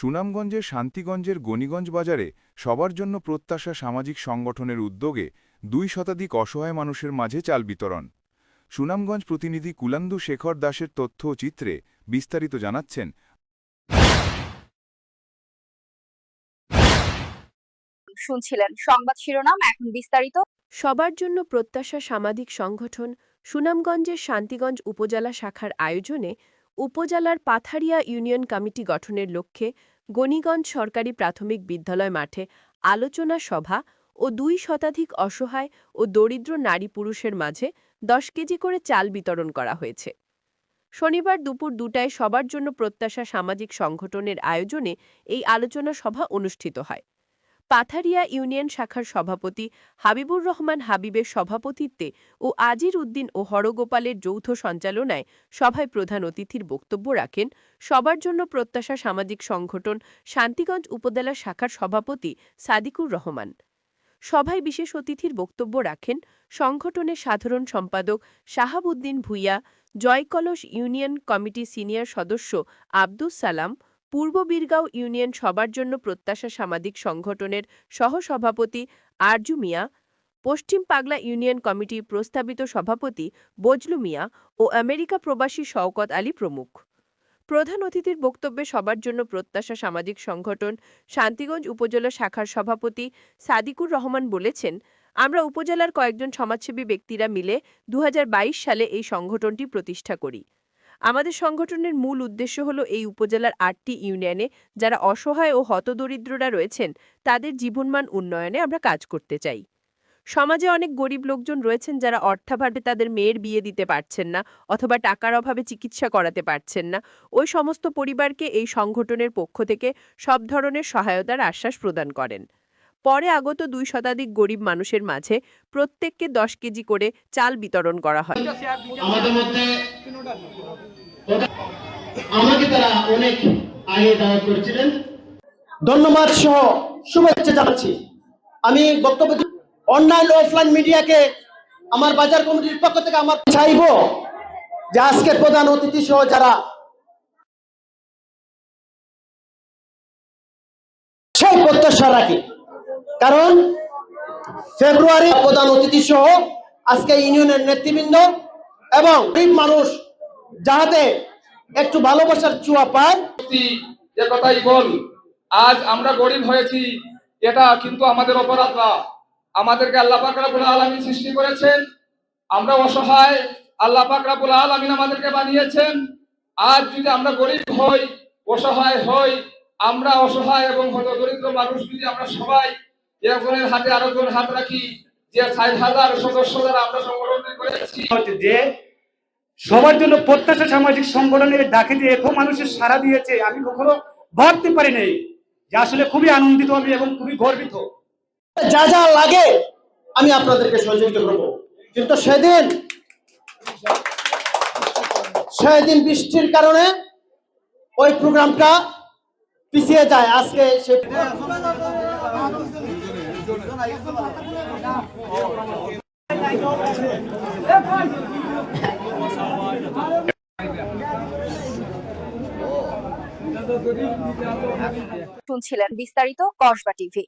সুনামগঞ্জের শান্তিগঞ্জের গণিগঞ্জ বাজারে সবার জন্য প্রত্যাশা সামাজিক সংগঠনের উদ্যোগে দুই শতাধিক অসহায় মানুষের মাঝে চাল বিতরণ। সুনামগঞ্জ প্রতিনিধি কুলান্দু শেখর দাসের তথ্য ও চিত্রে বিস্তারিত জানাচ্ছেন। শুনছিলেন সংবাদ শিরোনাম এখন বিস্তারিত। সবার জন্য প্রত্যাশা সামাজিক সংগঠন সুনামগঞ্জের শান্তিগঞ্জ উপজেলা শাখার আয়োজনে উপজেলার পাথারিয়া ইউনিয়ন কমিটি গঠনের লক্ষ্যে গণিগঞ্জ সরকারি প্রাথমিক বিদ্যালয় মাঠে আলোচনা সভা ও দুই শতাধিক অসহায় ও দরিদ্র নারী পুরুষের মাঝে দশ কেজি করে চাল বিতরণ করা হয়েছে। শনিবার দুপুর দুটায় সবার জন্য প্রত্যাশা সামাজিক সংগঠনের আয়োজনে এই আলোচনা সভা অনুষ্ঠিত হয়। পাথারিয়া ইউনিয়ন শাখার সভাপতি হাবিবুর রহমান হাবিবের সভাপতিত্বে ও আজির উদ্দিন ও হরগোপালের যৌথ সঞ্চালনায় সভায় প্রধান অতিথির বক্তব্য রাখেন। সবার জন্য প্রত্যাশা সামাজিক সংগঠন শান্তিগঞ্জ উপজেলা শাখার সভাপতি সাদিকুর রহমান। সভায় বিশেষ অতিথির বক্তব্য রাখেন সংগঠনের সাধারণ সম্পাদক Shahabuddin Bhuiyan, Jaykalas union committee senior সদস্য আব্দুস সালাম পূর্ব বীরগাঁও ইউনিয়ন সবার জন্য প্রত্যাশা সামাজিক সংগঠনের সহসভাপতি আরজু মিয়া, পশ্চিম পাগলা ইউনিয়ন কমিটির প্রস্তাবিত সভাপতি বজলু মিয়া ও আমেরিকা প্রবাসী শওকত আলী প্রমুখ। প্রধান অতিথির বক্তব্যে সবার জন্য প্রত্যাশা সামাজিক সংগঠন শান্তিগঞ্জ উপজেলা শাখার সভাপতি সাদিকুর রহমান বলেছেন, আমরা উপজেলার কয়েকজন সমাজসেবী ব্যক্তিরা মিলে দু হাজার বাইশ সালে এই সংগঠনটি প্রতিষ্ঠা করি। আমাদের সংগঠনের মূল উদ্দেশ্য হল এই উপজেলার আটটি ইউনিয়নে যারা অসহায় ও হতদরিদ্ররা রয়েছেন, তাদের জীবনমান উন্নয়নে আমরা কাজ করতে চাই। সমাজে অনেক গরিব লোকজন রয়েছেন যারা অর্থাভাবে তাদের মেয়ের বিয়ে দিতে পারছেন না অথবা টাকার অভাবে চিকিৎসা করাতে পারছেন না। ওই সমস্ত পরিবারকে এই সংগঠনের পক্ষ থেকে সব ধরনের সহায়তার আশ্বাস প্রদান করেন। পরে আগত দুই শতাধিক গরিব মানুষের মাঝে প্রত্যেককে দশ কেজি করে চাল বিতরণ করা হয়। আমাদের মধ্যে আমাকে তারা অনেক আগে দাওয়াত করেছিলেন। ধন্যবাদ সহ শুভেচ্ছা জানাচ্ছি। আমি বক্তব্য অনলাইন অফলাইন মিডিয়াকে আমার বাজার কমিটির পক্ষ থেকে আমার চাইব যে আজকের প্রধান অতিথি সহ যারা সেই প্রত্যাশা রাখি। কারণ ফেব্রুয়ারি প্রধান অতিথি সহ আজকে ইউনিয়নের নেতৃবৃন্দ এবং গরিব মানুষ যাহাতে একটু ভালোবাসার চুয়া পায়। যে কথাই বল আজ আমরা গরিব হয়েছি, এটা কিন্তু আমাদের অপরাধ না। আমাদেরকে আল্লাহ পাক আলামিন সৃষ্টি করেছেন, আমরা অসহায়, আল্লাহ পাক রাব্বুল আলামিন আমাদেরকে বানিয়েছেন। আজ যদি আমরা গরিব হই, অসহায় হই, আমরা অসহায় এবং হত দরিদ্র মানুষ যদি আমরা সবাই একজনের হাতে আরেকজনের হাত রাখি যে ষাট হাজার সদস্য দ্বারা আমরা সংগঠন করেছি। যে সবার জন্য প্রত্যাশা সামাজিক সংগঠনের ডাকে দিয়ে এত মানুষের সাড়া দিয়েছে আমি কখনো ভাবতে পারি নাই যে আসলে খুবই আনন্দিত আমি এবং খুবই গর্বিত। যা যা লাগে আমি আপনাদেরকে সহযোগিতা করব। কিন্তু সেদিন সেদিন বৃষ্টির কারণে ওই প্রোগ্রামটা পিছিয়ে যায়। আজকে সে শুনছিলেন বিস্তারিত কসবা টিভি।